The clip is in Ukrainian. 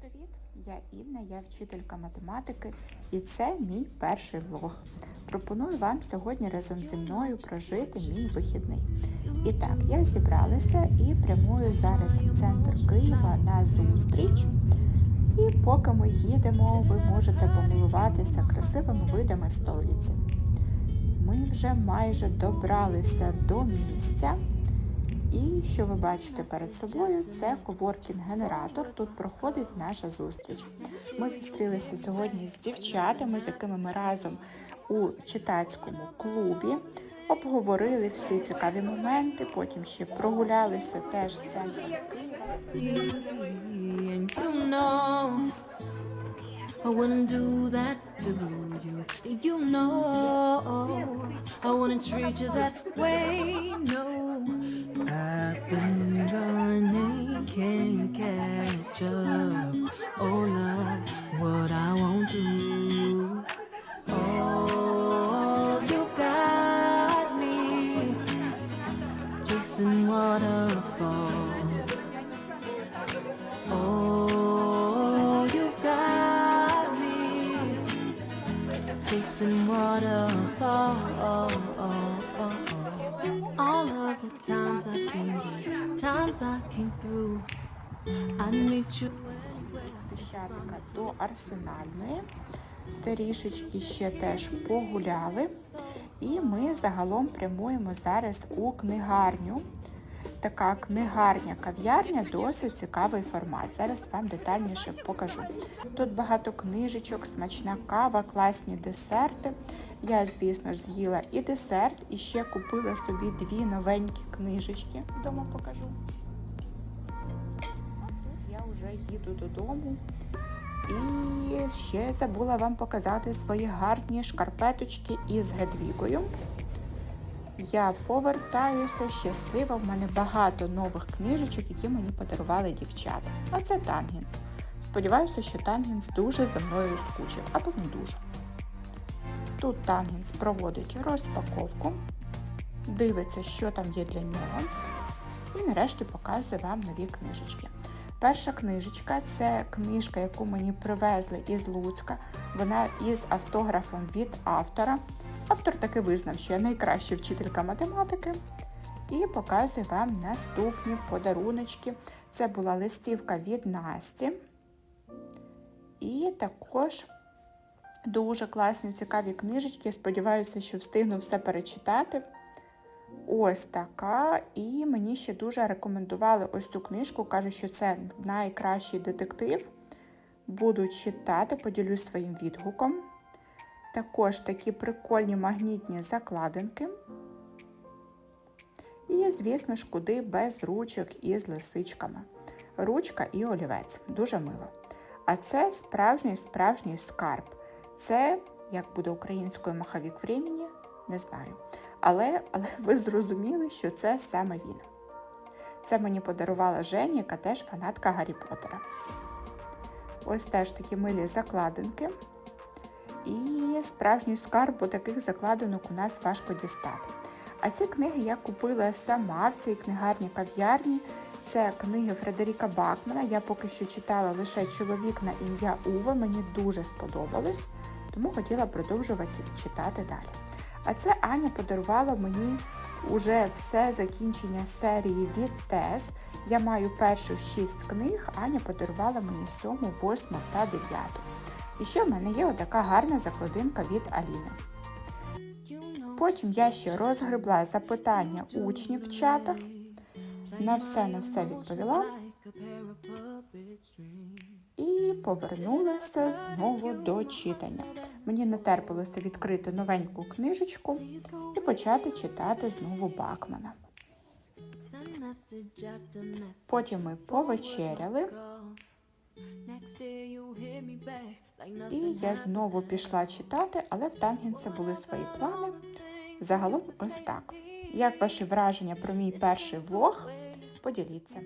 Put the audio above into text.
привіт! Я Інна, я вчителька математики, і це мій перший влог. Пропоную вам сьогодні разом зі мною прожити мій вихідний. І так, я зібралася і прямую зараз в центр Києва на зустріч. І поки ми їдемо, ви можете помилуватися красивими видами столиці. Ми вже майже добралися до місця. І що ви бачите перед собою, це коворкінг-генератор. Тут проходить наша зустріч. Ми зустрілися сьогодні з дівчатами, з якими ми разом у читацькому клубі обговорили всі цікаві моменти. Потім ще прогулялися теж центром Києва. To you. You know I wouldn't treat you that way. No, I've been running, can't catch up. Oh, love, what I chasing waterfalls. All of the times I've been here, times I came through, I meet you. Хрещатика до Арсенальної. Трішечки ще теж погуляли. І ми загалом прямуємо зараз у книгарню. Така книгарня кав'ярня досить цікавий формат. Зараз вам детальніше покажу. Тут багато книжечок, смачна кава, класні десерти. Я, звісно ж, з'їла і десерт, і ще купила собі дві новенькі книжечки. Вдома покажу. Я вже їду додому. І ще забула вам показати свої гарні шкарпеточки із Гедвігою. Я повертаюся щаслива. В мене багато нових книжечок, які мені подарували дівчата. А це Тангенс. Сподіваюся, що Тангенс дуже за мною скучив, або не дуже. Тут Тангенс проводить розпаковку, дивиться, що там є для нього, і нарешті показує вам нові книжечки. Перша книжечка це книжка, яку мені привезли із Луцька. Вона із автографом від автора. Автор таки визнав, що я найкраща вчителька математики. І показує вам наступні подаруночки. Це була листівка від Насті. І також дуже класні, цікаві книжечки. Сподіваюся, що встигну все перечитати. Ось така. І мені ще дуже рекомендували ось цю книжку. Кажуть, що це найкращий детектив. Буду читати, поділюсь своїм відгуком. Також такі прикольні магнітні закладинки. І, звісно ж, куди без ручок із лисичками. Ручка і олівець. Дуже мило. А це справжній справжній скарб. Це, як буде українською маховік времени, не знаю. Але, але ви зрозуміли, що це саме він. Це мені подарувала Женя, яка теж фанатка Гаррі Поттера. Ось теж такі милі закладинки. І справжній скарб, бо таких закладинок у нас важко дістати. А ці книги я купила сама в цій книгарні кав'ярні. Це книги Фредеріка Бакмана. Я поки що читала лише чоловік на ім'я Уве. Мені дуже сподобалось, тому хотіла продовжувати читати далі. А це Аня подарувала мені уже все закінчення серії від Тес. Я маю перших шість книг, Аня подарувала мені сьому, восьму та дев'яту. І ще в мене є отака гарна закладинка від Аліни. Потім я ще розгребла запитання учнів в чатах. На все на все відповіла. І повернулася знову до читання. Мені не терпилося відкрити новеньку книжечку і почати читати знову Бакмана. Потім ми повечеряли, і я знову пішла читати, але в Тангенса були свої плани. Загалом ось так. Як ваші враження про мій перший влог? Поділіться.